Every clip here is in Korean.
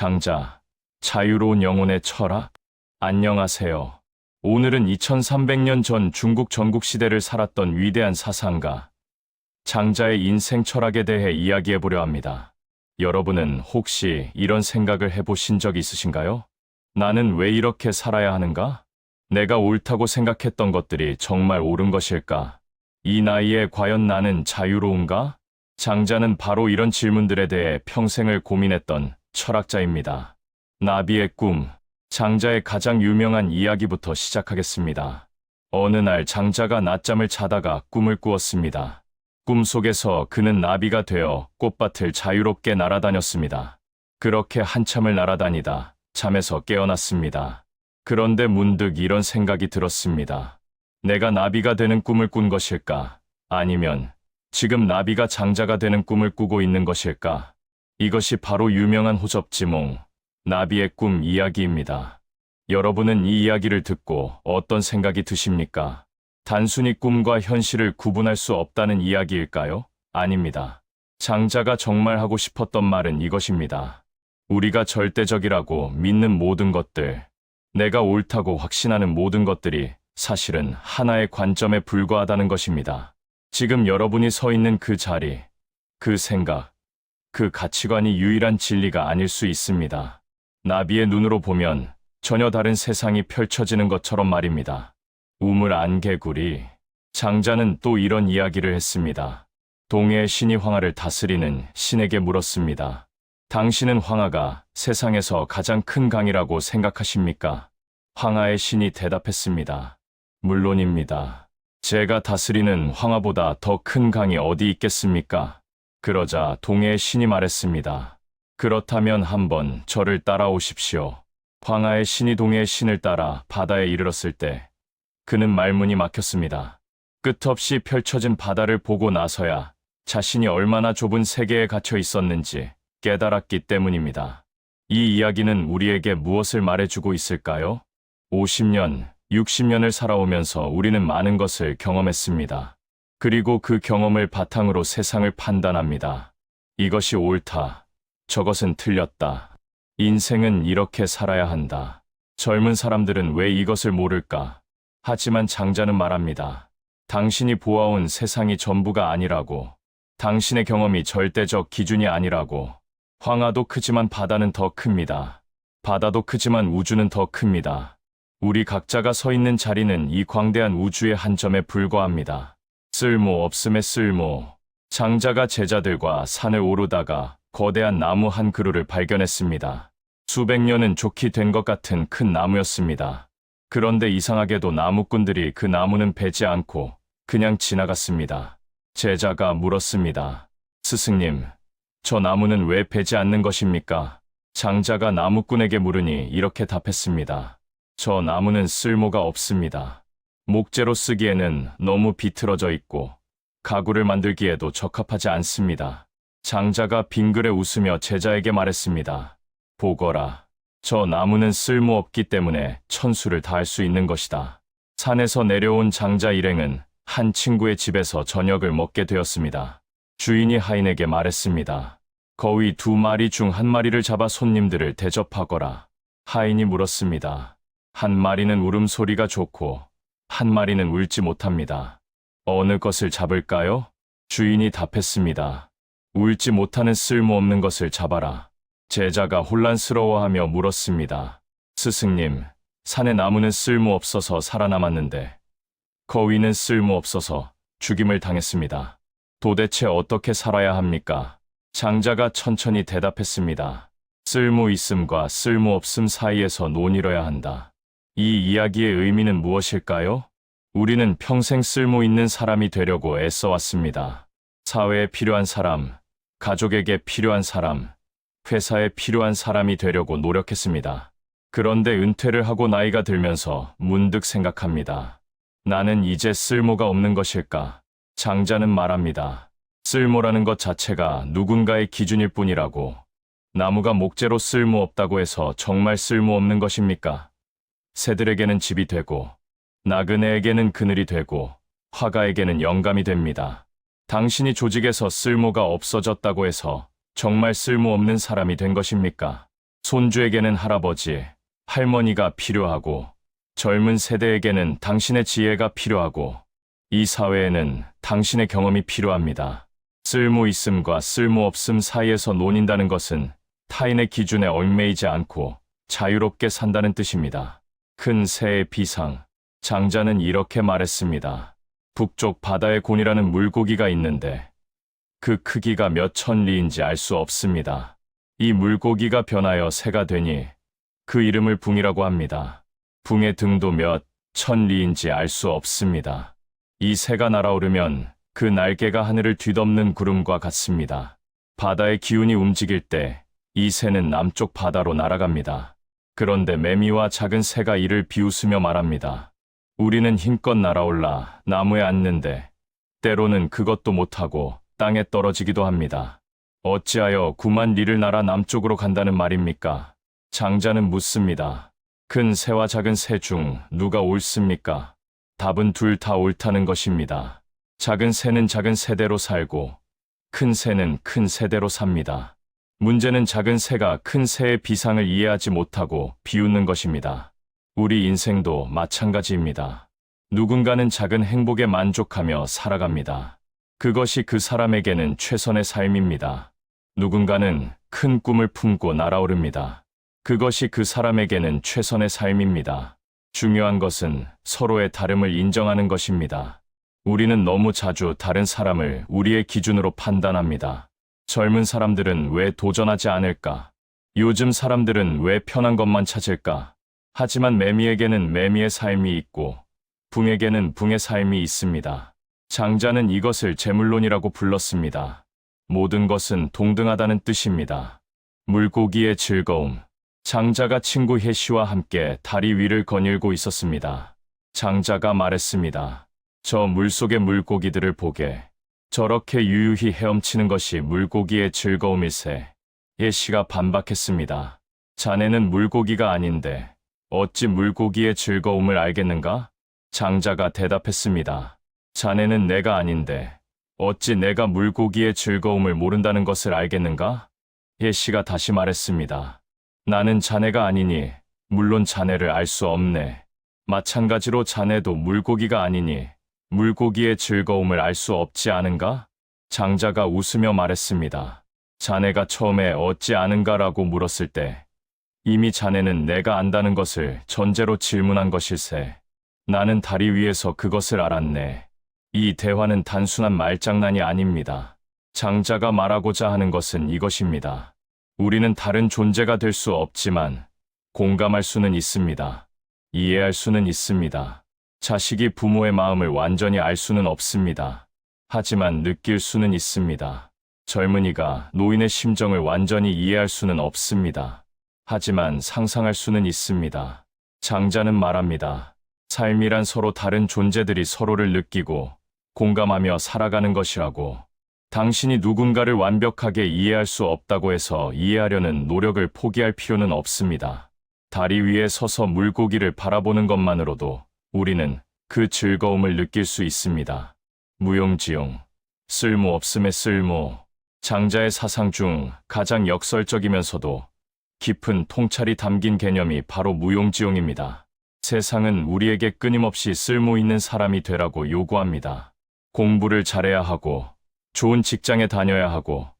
장자, 자유로운 영혼의 철학? 안녕하세요. 오늘은 2300년 전 중국 전국시대를 살았던 위대한 사상가, 장자의 인생 철학에 대해 이야기해 보려 합니다. 여러분은 혹시 이런 생각을 해보신 적 있으신가요? 나는 왜 이렇게 살아야 하는가? 내가 옳다고 생각했던 것들이 정말 옳은 것일까? 이 나이에 과연 나는 자유로운가? 장자는 바로 이런 질문들에 대해 평생을 고민했던 철학자입니다. 나비의 꿈, 장자의 가장 유명한 이야기부터 시작하겠습니다. 어느 날 장자가 낮잠을 자다가 꿈을 꾸었습니다. 꿈속에서 그는 나비가 되어 꽃밭을 자유롭게 날아다녔습니다. 그렇게 한참을 날아다니다 잠에서 깨어났습니다. 그런데 문득 이런 생각이 들었습니다. 내가 나비가 되는 꿈을 꾼 것일까? 아니면 지금 나비가 장자가 되는 꿈을 꾸고 있는 것일까? 이것이 바로 유명한 호접지몽, 나비의 꿈 이야기입니다. 여러분은 이 이야기를 듣고 어떤 생각이 드십니까? 단순히 꿈과 현실을 구분할 수 없다는 이야기일까요? 아닙니다. 장자가 정말 하고 싶었던 말은 이것입니다. 우리가 절대적이라고 믿는 모든 것들, 내가 옳다고 확신하는 모든 것들이 사실은 하나의 관점에 불과하다는 것입니다. 지금 여러분이 서 있는 그 자리, 그 생각, 그 가치관이 유일한 진리가 아닐 수 있습니다. 나비의 눈으로 보면 전혀 다른 세상이 펼쳐지는 것처럼 말입니다. 우물 안개구리. 장자는 또 이런 이야기를 했습니다. 동해의 신이 황하를 다스리는 신에게 물었습니다. 당신은 황하가 세상에서 가장 큰 강이라고 생각하십니까? 황하의 신이 대답했습니다. 물론입니다. 제가 다스리는 황하보다 더 큰 강이 어디 있겠습니까? 그러자 동해의 신이 말했습니다. 그렇다면 한번 저를 따라오십시오. 황하의 신이 동해의 신을 따라 바다에 이르렀을 때 그는 말문이 막혔습니다. 끝없이 펼쳐진 바다를 보고 나서야 자신이 얼마나 좁은 세계에 갇혀 있었는지 깨달았기 때문입니다. 이 이야기는 우리에게 무엇을 말해주고 있을까요? 50년, 60년을 살아오면서 우리는 많은 것을 경험했습니다. 그리고 그 경험을 바탕으로 세상을 판단합니다. 이것이 옳다. 저것은 틀렸다. 인생은 이렇게 살아야 한다. 젊은 사람들은 왜 이것을 모를까? 하지만 장자는 말합니다. 당신이 보아온 세상이 전부가 아니라고. 당신의 경험이 절대적 기준이 아니라고. 황하도 크지만 바다는 더 큽니다. 바다도 크지만 우주는 더 큽니다. 우리 각자가 서 있는 자리는 이 광대한 우주의 한 점에 불과합니다. 쓸모 없음의 쓸모. 장자가 제자들과 산을 오르다가 거대한 나무 한 그루를 발견했습니다. 수백 년은 좋게 된것 같은 큰 나무였습니다. 그런데 이상하게도 나무꾼들이 그 나무는 베지 않고 그냥 지나갔습니다. 제자가 물었습니다. 스승님, 저 나무는 왜 베지 않는 것입니까? 장자가 나무꾼에게 물으니 이렇게 답했습니다. 저 나무는 쓸모가 없습니다. 목재로 쓰기에는 너무 비틀어져 있고 가구를 만들기에도 적합하지 않습니다. 장자가 빙그레 웃으며 제자에게 말했습니다. 보거라. 저 나무는 쓸모없기 때문에 천수를 다할 수 있는 것이다. 산에서 내려온 장자 일행은 한 친구의 집에서 저녁을 먹게 되었습니다. 주인이 하인에게 말했습니다. 거위 두 마리 중 한 마리를 잡아 손님들을 대접하거라. 하인이 물었습니다. 한 마리는 울음소리가 좋고 한 마리는 울지 못합니다. 어느 것을 잡을까요? 주인이 답했습니다. 울지 못하는 쓸모없는 것을 잡아라. 제자가 혼란스러워하며 물었습니다. 스승님, 산의 나무는 쓸모없어서 살아남았는데 거위는 쓸모없어서 죽임을 당했습니다. 도대체 어떻게 살아야 합니까? 장자가 천천히 대답했습니다. 쓸모 있음과 쓸모 없음 사이에서 논의려야 한다. 이 이야기의 의미는 무엇일까요? 우리는 평생 쓸모 있는 사람이 되려고 애써왔습니다. 사회에 필요한 사람, 가족에게 필요한 사람, 회사에 필요한 사람이 되려고 노력했습니다. 그런데 은퇴를 하고 나이가 들면서 문득 생각합니다. 나는 이제 쓸모가 없는 것일까? 장자는 말합니다. 쓸모라는 것 자체가 누군가의 기준일 뿐이라고. 나무가 목재로 쓸모없다고 해서 정말 쓸모없는 것입니까? 새들에게는 집이 되고, 나그네에게는 그늘이 되고, 화가에게는 영감이 됩니다. 당신이 조직에서 쓸모가 없어졌다고 해서 정말 쓸모없는 사람이 된 것입니까? 손주에게는 할아버지, 할머니가 필요하고 젊은 세대에게는 당신의 지혜가 필요하고 이 사회에는 당신의 경험이 필요합니다. 쓸모 있음과 쓸모 없음 사이에서 논인다는 것은 타인의 기준에 얽매이지 않고 자유롭게 산다는 뜻입니다. 큰 새의 비상. 장자는 이렇게 말했습니다. 북쪽 바다에 곤이라는 물고기가 있는데 그 크기가 몇 천리인지 알 수 없습니다. 이 물고기가 변하여 새가 되니 그 이름을 붕이라고 합니다. 붕의 등도 몇 천리인지 알 수 없습니다. 이 새가 날아오르면 그 날개가 하늘을 뒤덮는 구름과 같습니다. 바다의 기운이 움직일 때 이 새는 남쪽 바다로 날아갑니다. 그런데 매미와 작은 새가 이를 비웃으며 말합니다. 우리는 힘껏 날아올라 나무에 앉는데 때로는 그것도 못하고 땅에 떨어지기도 합니다. 어찌하여 구만 리를 날아 남쪽으로 간다는 말입니까? 장자는 묻습니다. 큰 새와 작은 새 중 누가 옳습니까? 답은 둘 다 옳다는 것입니다. 작은 새는 작은 새대로 살고 큰 새는 큰 새대로 삽니다. 문제는 작은 새가 큰 새의 비상을 이해하지 못하고 비웃는 것입니다. 우리 인생도 마찬가지입니다. 누군가는 작은 행복에 만족하며 살아갑니다. 그것이 그 사람에게는 최선의 삶입니다. 누군가는 큰 꿈을 품고 날아오릅니다. 그것이 그 사람에게는 최선의 삶입니다. 중요한 것은 서로의 다름을 인정하는 것입니다. 우리는 너무 자주 다른 사람을 우리의 기준으로 판단합니다. 젊은 사람들은 왜 도전하지 않을까? 요즘 사람들은 왜 편한 것만 찾을까? 하지만 매미에게는 매미의 삶이 있고 붕에게는 붕의 삶이 있습니다. 장자는 이것을 재물론이라고 불렀습니다. 모든 것은 동등하다는 뜻입니다. 물고기의 즐거움. 장자가 친구 혜시와 함께 다리 위를 거닐고 있었습니다. 장자가 말했습니다. 저 물속의 물고기들을 보게. 저렇게 유유히 헤엄치는 것이 물고기의 즐거움일세. 예시가 반박했습니다. 자네는 물고기가 아닌데 어찌 물고기의 즐거움을 알겠는가? 장자가 대답했습니다. 자네는 내가 아닌데 어찌 내가 물고기의 즐거움을 모른다는 것을 알겠는가? 예시가 다시 말했습니다. 나는 자네가 아니니 물론 자네를 알 수 없네. 마찬가지로 자네도 물고기가 아니니 물고기의 즐거움을 알 수 없지 않은가? 장자가 웃으며 말했습니다. 자네가 처음에 어찌 아는가라고 물었을 때 이미 자네는 내가 안다는 것을 전제로 질문한 것일세. 나는 다리 위에서 그것을 알았네. 이 대화는 단순한 말장난이 아닙니다. 장자가 말하고자 하는 것은 이것입니다. 우리는 다른 존재가 될 수 없지만 공감할 수는 있습니다. 이해할 수는 있습니다. 자식이 부모의 마음을 완전히 알 수는 없습니다. 하지만 느낄 수는 있습니다. 젊은이가 노인의 심정을 완전히 이해할 수는 없습니다. 하지만 상상할 수는 있습니다. 장자는 말합니다. 삶이란 서로 다른 존재들이 서로를 느끼고 공감하며 살아가는 것이라고. 당신이 누군가를 완벽하게 이해할 수 없다고 해서 이해하려는 노력을 포기할 필요는 없습니다. 다리 위에 서서 물고기를 바라보는 것만으로도 우리는 그 즐거움을 느낄 수 있습니다. 무용지용, 쓸모없음의 쓸모, 장자의 사상 중 가장 역설적이면서도 깊은 통찰이 담긴 개념이 바로 무용지용입니다. 세상은 우리에게 끊임없이 쓸모 있는 사람이 되라고 요구합니다. 공부를 잘해야 하고, 좋은 직장에 다녀야 하고,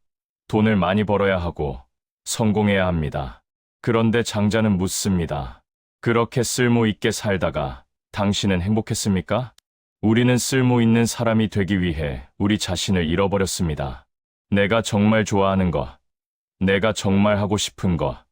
돈을 많이 벌어야 하고, 성공해야 합니다. 그런데 장자는 묻습니다. 그렇게 쓸모 있게 살다가 당신은 행복했습니까? 우리는 쓸모 있는 사람이 되기 위해 우리 자신을 잃어버렸습니다. 내가 정말 좋아하는 것, 내가 정말 하고 싶은 것,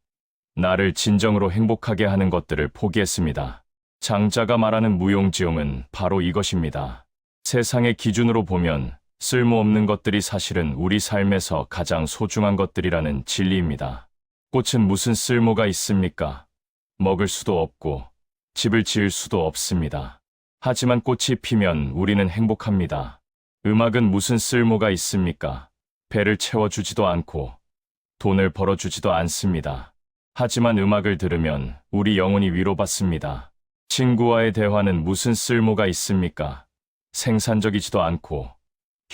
나를 진정으로 행복하게 하는 것들을 포기했습니다. 장자가 말하는 무용지용은 바로 이것입니다. 세상의 기준으로 보면 쓸모없는 것들이 사실은 우리 삶에서 가장 소중한 것들이라는 진리입니다. 꽃은 무슨 쓸모가 있습니까? 먹을 수도 없고, 집을 지을 수도 없습니다. 하지만 꽃이 피면 우리는 행복합니다. 음악은 무슨 쓸모가 있습니까? 배를 채워주지도 않고, 돈을 벌어주지도 않습니다. 하지만 음악을 들으면 우리 영혼이 위로받습니다. 친구와의 대화는 무슨 쓸모가 있습니까? 생산적이지도 않고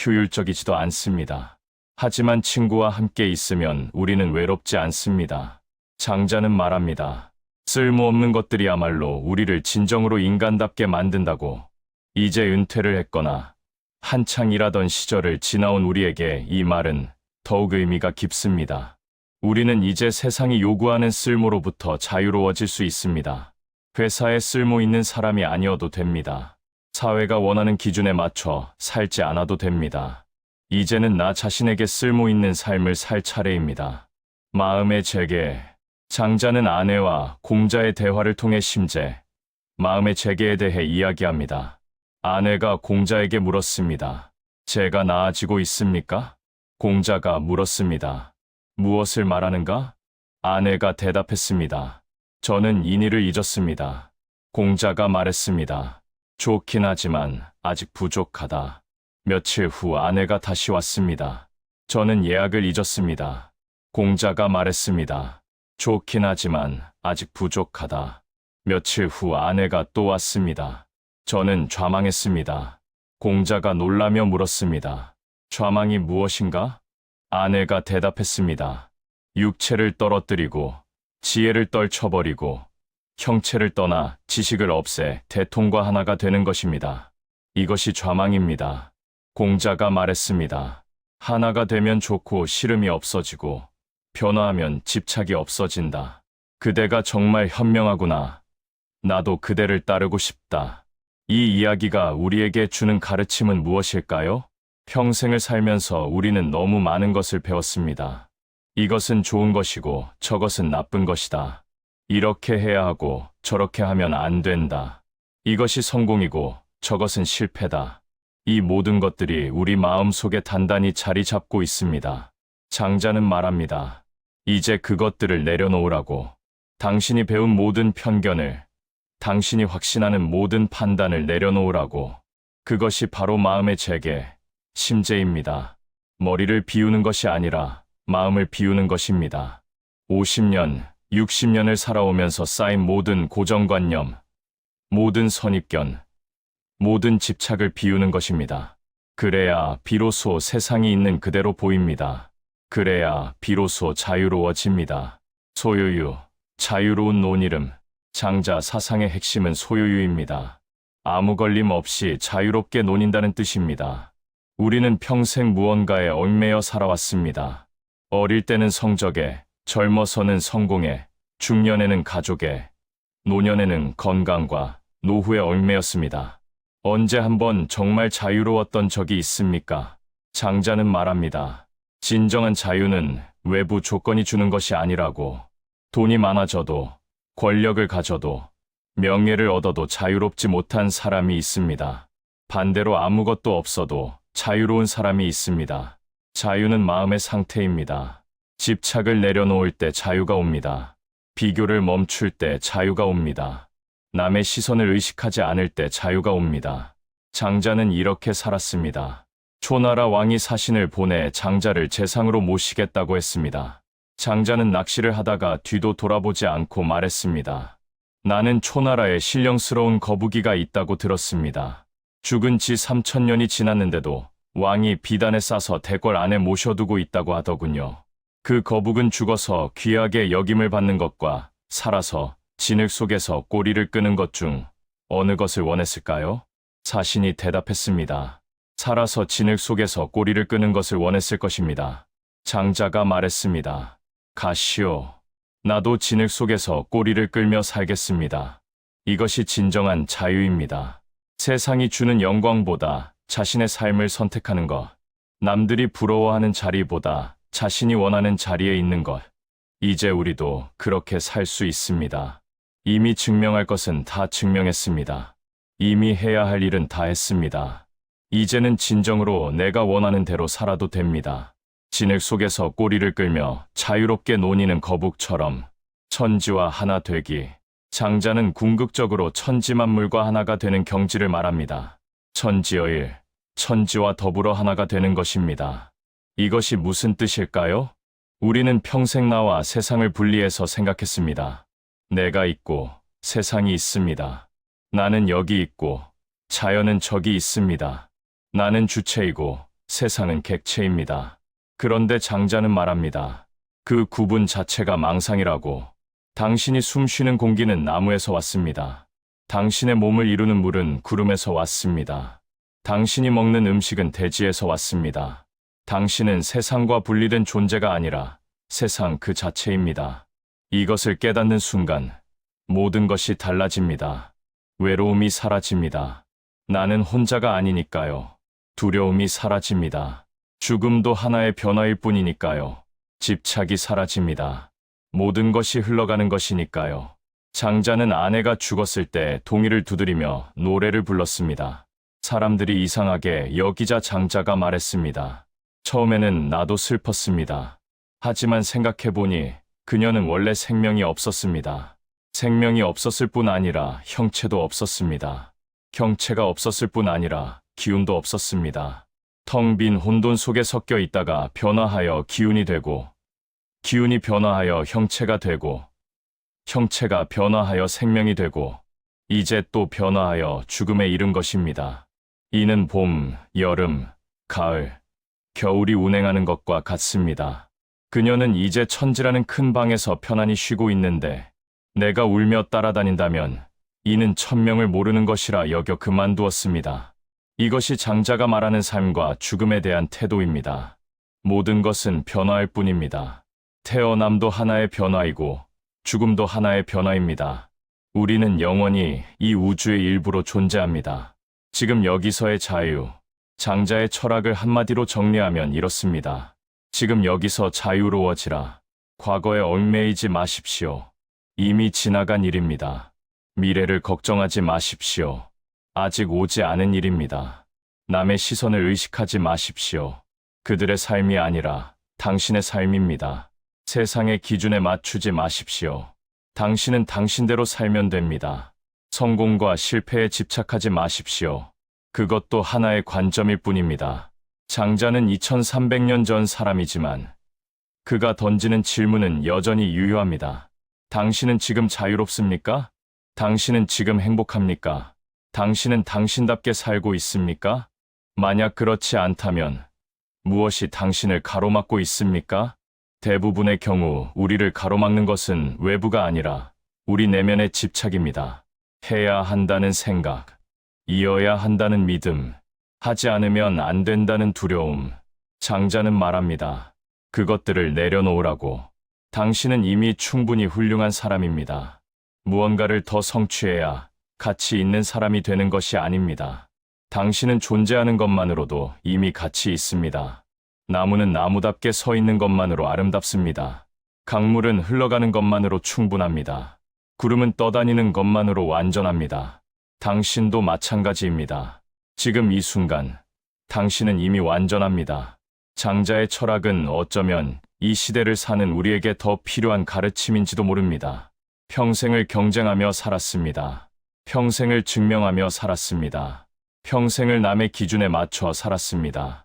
효율적이지도 않습니다. 하지만 친구와 함께 있으면 우리는 외롭지 않습니다. 장자는 말합니다. 쓸모없는 것들이야말로 우리를 진정으로 인간답게 만든다고. 이제 은퇴를 했거나 한창 일하던 시절을 지나온 우리에게 이 말은 더욱 의미가 깊습니다. 우리는 이제 세상이 요구하는 쓸모로부터 자유로워질 수 있습니다. 회사에 쓸모 있는 사람이 아니어도 됩니다. 사회가 원하는 기준에 맞춰 살지 않아도 됩니다. 이제는 나 자신에게 쓸모 있는 삶을 살 차례입니다. 마음의 재개. 장자는 아내와 공자의 대화를 통해 심재, 마음의 재개에 대해 이야기합니다. 아내가 공자에게 물었습니다. 제가 나아지고 있습니까? 공자가 물었습니다. 무엇을 말하는가? 아내가 대답했습니다. 저는 인의를 잊었습니다. 공자가 말했습니다. 좋긴 하지만 아직 부족하다. 며칠 후 아내가 다시 왔습니다. 저는 예약을 잊었습니다. 공자가 말했습니다. 좋긴 하지만 아직 부족하다. 며칠 후 아내가 또 왔습니다. 저는 좌망했습니다. 공자가 놀라며 물었습니다. 좌망이 무엇인가? 아내가 대답했습니다. 육체를 떨어뜨리고 지혜를 떨쳐버리고 형체를 떠나 지식을 없애 대통과 하나가 되는 것입니다. 이것이 좌망입니다. 공자가 말했습니다. 하나가 되면 좋고 싫음이 없어지고 변화하면 집착이 없어진다. 그대가 정말 현명하구나. 나도 그대를 따르고 싶다. 이 이야기가 우리에게 주는 가르침은 무엇일까요? 평생을 살면서 우리는 너무 많은 것을 배웠습니다. 이것은 좋은 것이고 저것은 나쁜 것이다. 이렇게 해야 하고 저렇게 하면 안 된다. 이것이 성공이고 저것은 실패다. 이 모든 것들이 우리 마음 속에 단단히 자리 잡고 있습니다. 장자는 말합니다. 이제 그것들을 내려놓으라고. 당신이 배운 모든 편견을, 당신이 확신하는 모든 판단을 내려놓으라고. 그것이 바로 마음의 재개, 심재입니다. 머리를 비우는 것이 아니라 마음을 비우는 것입니다. 50년, 60년을 살아오면서 쌓인 모든 고정관념, 모든 선입견, 모든 집착을 비우는 것입니다. 그래야 비로소 세상이 있는 그대로 보입니다. 그래야 비로소 자유로워집니다. 소유유, 자유로운 논이름, 장자 사상의 핵심은 소유유입니다. 아무 걸림 없이 자유롭게 논인다는 뜻입니다. 우리는 평생 무언가에 얽매여 살아왔습니다. 어릴 때는 성적에, 젊어서는 성공에, 중년에는 가족에, 노년에는 건강과 노후에 얽매였습니다. 언제 한번 정말 자유로웠던 적이 있습니까? 장자는 말합니다. 진정한 자유는 외부 조건이 주는 것이 아니라고. 돈이 많아져도, 권력을 가져도, 명예를 얻어도 자유롭지 못한 사람이 있습니다. 반대로 아무것도 없어도 자유로운 사람이 있습니다. 자유는 마음의 상태입니다. 집착을 내려놓을 때 자유가 옵니다. 비교를 멈출 때 자유가 옵니다. 남의 시선을 의식하지 않을 때 자유가 옵니다. 장자는 이렇게 살았습니다. 초나라 왕이 사신을 보내 장자를 재상으로 모시겠다고 했습니다. 장자는 낚시를 하다가 뒤도 돌아보지 않고 말했습니다. 나는 초나라에 신령스러운 거북이가 있다고 들었습니다. 죽은 지 3천년이 지났는데도 왕이 비단에 싸서 대궐 안에 모셔두고 있다고 하더군요. 그 거북은 죽어서 귀하게 여김을 받는 것과 살아서 진흙 속에서 꼬리를 끄는 것 중 어느 것을 원했을까요? 사신이 대답했습니다. 살아서 진흙 속에서 꼬리를 끄는 것을 원했을 것입니다. 장자가 말했습니다. 가시오. 나도 진흙 속에서 꼬리를 끌며 살겠습니다. 이것이 진정한 자유입니다. 세상이 주는 영광보다 자신의 삶을 선택하는 것, 남들이 부러워하는 자리보다 자신이 원하는 자리에 있는 것. 이제 우리도 그렇게 살 수 있습니다. 이미 증명할 것은 다 증명했습니다. 이미 해야 할 일은 다 했습니다. 이제는 진정으로 내가 원하는 대로 살아도 됩니다. 진흙 속에서 꼬리를 끌며 자유롭게 논이는 거북처럼 천지와 하나 되기. 장자는 궁극적으로 천지만물과 하나가 되는 경지를 말합니다. 천지어일, 천지와 더불어 하나가 되는 것입니다. 이것이 무슨 뜻일까요? 우리는 평생 나와 세상을 분리해서 생각했습니다. 내가 있고 세상이 있습니다. 나는 여기 있고 자연은 저기 있습니다. 나는 주체이고 세상은 객체입니다. 그런데 장자는 말합니다. 그 구분 자체가 망상이라고. 당신이 숨 쉬는 공기는 나무에서 왔습니다. 당신의 몸을 이루는 물은 구름에서 왔습니다. 당신이 먹는 음식은 대지에서 왔습니다. 당신은 세상과 분리된 존재가 아니라 세상 그 자체입니다. 이것을 깨닫는 순간 모든 것이 달라집니다. 외로움이 사라집니다. 나는 혼자가 아니니까요. 두려움이 사라집니다. 죽음도 하나의 변화일 뿐이니까요. 집착이 사라집니다. 모든 것이 흘러가는 것이니까요. 장자는 아내가 죽었을 때 동이를 두드리며 노래를 불렀습니다. 사람들이 이상하게 여기자 장자가 말했습니다. 처음에는 나도 슬펐습니다. 하지만 생각해보니 그녀는 원래 생명이 없었습니다. 생명이 없었을 뿐 아니라 형체도 없었습니다. 형체가 없었을 뿐 아니라 기운도 없었습니다. 텅 빈 혼돈 속에 섞여 있다가 변화하여 기운이 되고, 기운이 변화하여 형체가 되고, 형체가 변화하여 생명이 되고, 이제 또 변화하여 죽음에 이른 것입니다. 이는 봄, 여름, 가을, 겨울이 운행하는 것과 같습니다. 그녀는 이제 천지라는 큰 방에서 편안히 쉬고 있는데, 내가 울며 따라다닌다면, 이는 천명을 모르는 것이라 여겨 그만두었습니다. 이것이 장자가 말하는 삶과 죽음에 대한 태도입니다. 모든 것은 변화일 뿐입니다. 태어남도 하나의 변화이고 죽음도 하나의 변화입니다. 우리는 영원히 이 우주의 일부로 존재합니다. 지금 여기서의 자유, 장자의 철학을 한마디로 정리하면 이렇습니다. 지금 여기서 자유로워지라. 과거에 얽매이지 마십시오. 이미 지나간 일입니다. 미래를 걱정하지 마십시오. 아직 오지 않은 일입니다. 남의 시선을 의식하지 마십시오. 그들의 삶이 아니라 당신의 삶입니다. 세상의 기준에 맞추지 마십시오. 당신은 당신대로 살면 됩니다. 성공과 실패에 집착하지 마십시오. 그것도 하나의 관점일 뿐입니다. 장자는 2300년 전 사람이지만 그가 던지는 질문은 여전히 유효합니다. 당신은 지금 자유롭습니까? 당신은 지금 행복합니까? 당신은 당신답게 살고 있습니까? 만약 그렇지 않다면 무엇이 당신을 가로막고 있습니까? 대부분의 경우 우리를 가로막는 것은 외부가 아니라 우리 내면의 집착입니다. 해야 한다는 생각, 이어야 한다는 믿음, 하지 않으면 안 된다는 두려움. 장자는 말합니다. 그것들을 내려놓으라고. 당신은 이미 충분히 훌륭한 사람입니다. 무언가를 더 성취해야 가치 있는 사람이 되는 것이 아닙니다. 당신은 존재하는 것만으로도 이미 가치 있습니다. 나무는 나무답게 서 있는 것만으로 아름답습니다. 강물은 흘러가는 것만으로 충분합니다. 구름은 떠다니는 것만으로 완전합니다. 당신도 마찬가지입니다. 지금 이 순간, 당신은 이미 완전합니다. 장자의 철학은 어쩌면 이 시대를 사는 우리에게 더 필요한 가르침인지도 모릅니다. 평생을 경쟁하며 살았습니다. 평생을 증명하며 살았습니다. 평생을 남의 기준에 맞춰 살았습니다.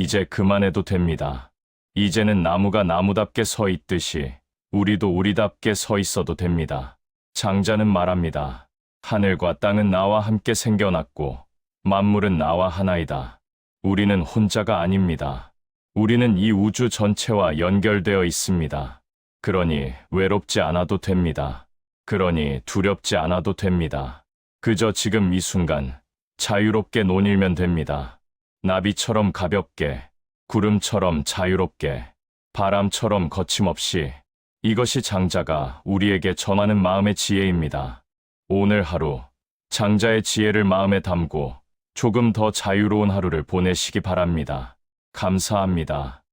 이제 그만해도 됩니다. 이제는 나무가 나무답게 서 있듯이 우리도 우리답게 서 있어도 됩니다. 장자는 말합니다. 하늘과 땅은 나와 함께 생겨났고 만물은 나와 하나이다. 우리는 혼자가 아닙니다. 우리는 이 우주 전체와 연결되어 있습니다. 그러니 외롭지 않아도 됩니다. 그러니 두렵지 않아도 됩니다. 그저 지금 이 순간 자유롭게 논일면 됩니다. 나비처럼 가볍게, 구름처럼 자유롭게, 바람처럼 거침없이 이것이 장자가 우리에게 전하는 마음의 지혜입니다. 오늘 하루 장자의 지혜를 마음에 담고 조금 더 자유로운 하루를 보내시기 바랍니다. 감사합니다.